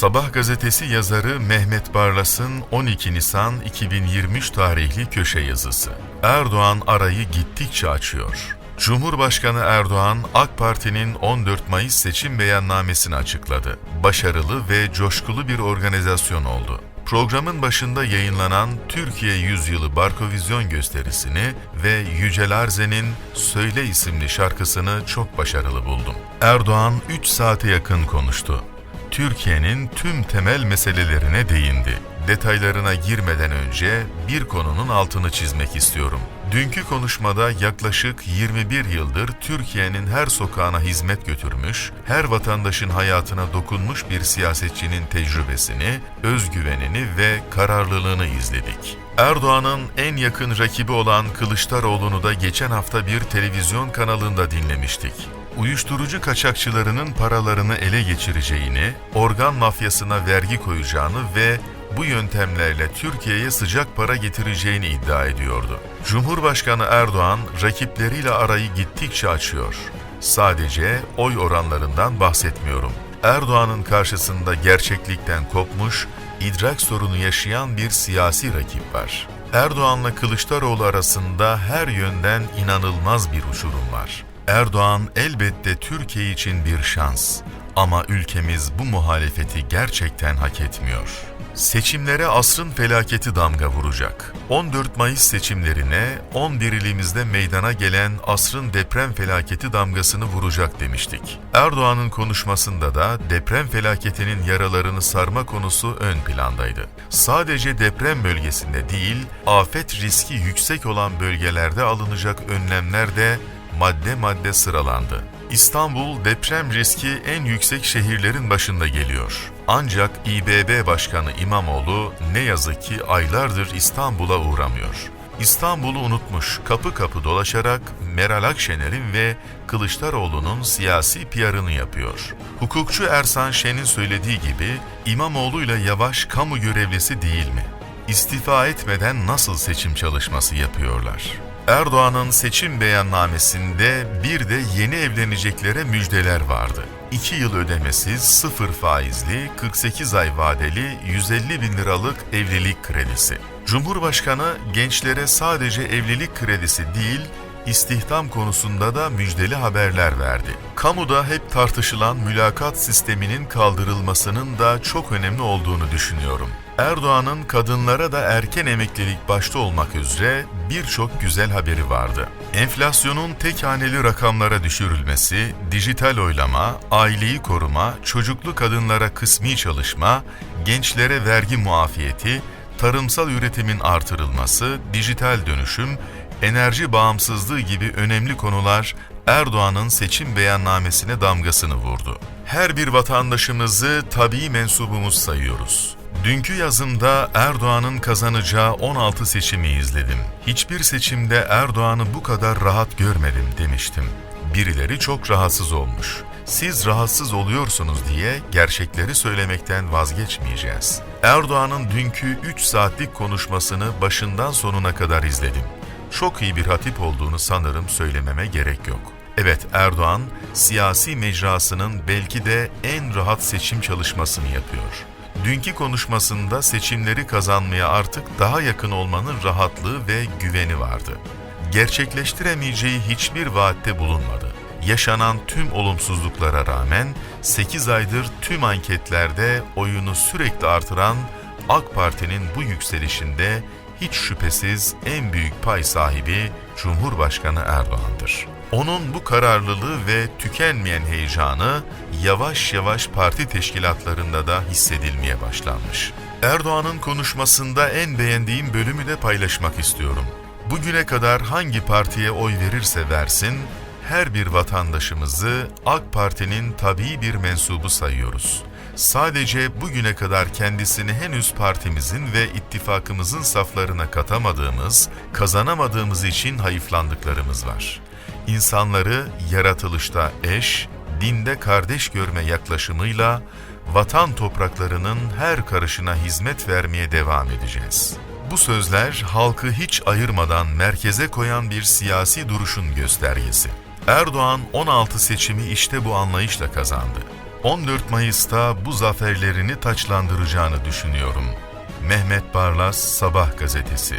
Sabah gazetesi yazarı Mehmet Barlas'ın 12 Nisan 2023 tarihli köşe yazısı. Erdoğan arayı gittikçe açıyor. Cumhurbaşkanı Erdoğan, AK Parti'nin 14 Mayıs seçim beyannamesini açıkladı. Başarılı ve coşkulu bir organizasyon oldu. Programın başında yayınlanan Türkiye Yüzyılı Barkovizyon gösterisini ve Yücel Arzen'in Söyle isimli şarkısını çok başarılı buldum. Erdoğan 3 saate yakın konuştu. Türkiye'nin tüm temel meselelerine değindi. Detaylarına girmeden önce bir konunun altını çizmek istiyorum. Dünkü konuşmada yaklaşık 21 yıldır Türkiye'nin her sokağına hizmet götürmüş, her vatandaşın hayatına dokunmuş bir siyasetçinin tecrübesini, özgüvenini ve kararlılığını izledik. Erdoğan'ın en yakın rakibi olan Kılıçdaroğlu'nu da geçen hafta bir televizyon kanalında dinlemiştik uyuşturucu kaçakçılarının paralarını ele geçireceğini, organ mafyasına vergi koyacağını ve bu yöntemlerle Türkiye'ye sıcak para getireceğini iddia ediyordu. Cumhurbaşkanı Erdoğan rakipleriyle arayı gittikçe açıyor. Sadece oy oranlarından bahsetmiyorum. Erdoğan'ın karşısında gerçeklikten kopmuş, idrak sorunu yaşayan bir siyasi rakip var. Erdoğan'la Kılıçdaroğlu arasında her yönden inanılmaz bir uçurum var. Erdoğan elbette Türkiye için bir şans ama ülkemiz bu muhalefeti gerçekten hak etmiyor. Seçimlere asrın felaketi damga vuracak. 14 Mayıs seçimlerine 11 ilimizde meydana gelen asrın deprem felaketi damgasını vuracak demiştik. Erdoğan'ın konuşmasında da deprem felaketinin yaralarını sarma konusu ön plandaydı. Sadece deprem bölgesinde değil, afet riski yüksek olan bölgelerde alınacak önlemler de madde madde sıralandı. İstanbul deprem riski en yüksek şehirlerin başında geliyor. Ancak İBB Başkanı İmamoğlu ne yazık ki aylardır İstanbul'a uğramıyor. İstanbul'u unutmuş, kapı kapı dolaşarak Meral Akşener'in ve Kılıçdaroğlu'nun siyasi PR'ını yapıyor. Hukukçu Ersan Şen'in söylediği gibi İmamoğlu ile Yavaş kamu görevlisi değil mi? İstifa etmeden nasıl seçim çalışması yapıyorlar? Erdoğan'ın seçim beyannamesinde bir de yeni evleneceklere müjdeler vardı. 2 yıl ödemesiz, sıfır faizli, 48 ay vadeli 150 bin liralık evlilik kredisi. Cumhurbaşkanı gençlere sadece evlilik kredisi değil, istihdam konusunda da müjdeli haberler verdi. Kamuda hep tartışılan mülakat sisteminin kaldırılmasının da çok önemli olduğunu düşünüyorum. Erdoğan'ın kadınlara da erken emeklilik başta olmak üzere birçok güzel haberi vardı. Enflasyonun tek haneli rakamlara düşürülmesi, dijital oylama, aileyi koruma, çocuklu kadınlara kısmi çalışma, gençlere vergi muafiyeti, tarımsal üretimin artırılması, dijital dönüşüm, enerji bağımsızlığı gibi önemli konular Erdoğan'ın seçim beyannamesine damgasını vurdu. Her bir vatandaşımızı tabii mensubumuz sayıyoruz. Dünkü yazımda Erdoğan'ın kazanacağı 16 seçimi izledim. Hiçbir seçimde Erdoğan'ı bu kadar rahat görmedim demiştim. Birileri çok rahatsız olmuş. Siz rahatsız oluyorsunuz diye gerçekleri söylemekten vazgeçmeyeceğiz. Erdoğan'ın dünkü 3 saatlik konuşmasını başından sonuna kadar izledim. Çok iyi bir hatip olduğunu sanırım söylememe gerek yok. Evet Erdoğan siyasi mecrasının belki de en rahat seçim çalışmasını yapıyor. Dünkü konuşmasında seçimleri kazanmaya artık daha yakın olmanın rahatlığı ve güveni vardı. Gerçekleştiremeyeceği hiçbir vaatte bulunmadı. Yaşanan tüm olumsuzluklara rağmen 8 aydır tüm anketlerde oyunu sürekli artıran AK Parti'nin bu yükselişinde hiç şüphesiz en büyük pay sahibi Cumhurbaşkanı Erdoğan'dır. Onun bu kararlılığı ve tükenmeyen heyecanı yavaş yavaş parti teşkilatlarında da hissedilmeye başlanmış. Erdoğan'ın konuşmasında en beğendiğim bölümü de paylaşmak istiyorum. Bugüne kadar hangi partiye oy verirse versin, her bir vatandaşımızı AK Parti'nin tabii bir mensubu sayıyoruz. Sadece bugüne kadar kendisini henüz partimizin ve ittifakımızın saflarına katamadığımız, kazanamadığımız için hayıflandıklarımız var. İnsanları yaratılışta eş, dinde kardeş görme yaklaşımıyla vatan topraklarının her karışına hizmet vermeye devam edeceğiz. Bu sözler halkı hiç ayırmadan merkeze koyan bir siyasi duruşun göstergesi. Erdoğan 16 seçimi işte bu anlayışla kazandı. 14 Mayıs'ta bu zaferlerini taçlandıracağını düşünüyorum. Mehmet Barlas Sabah gazetesi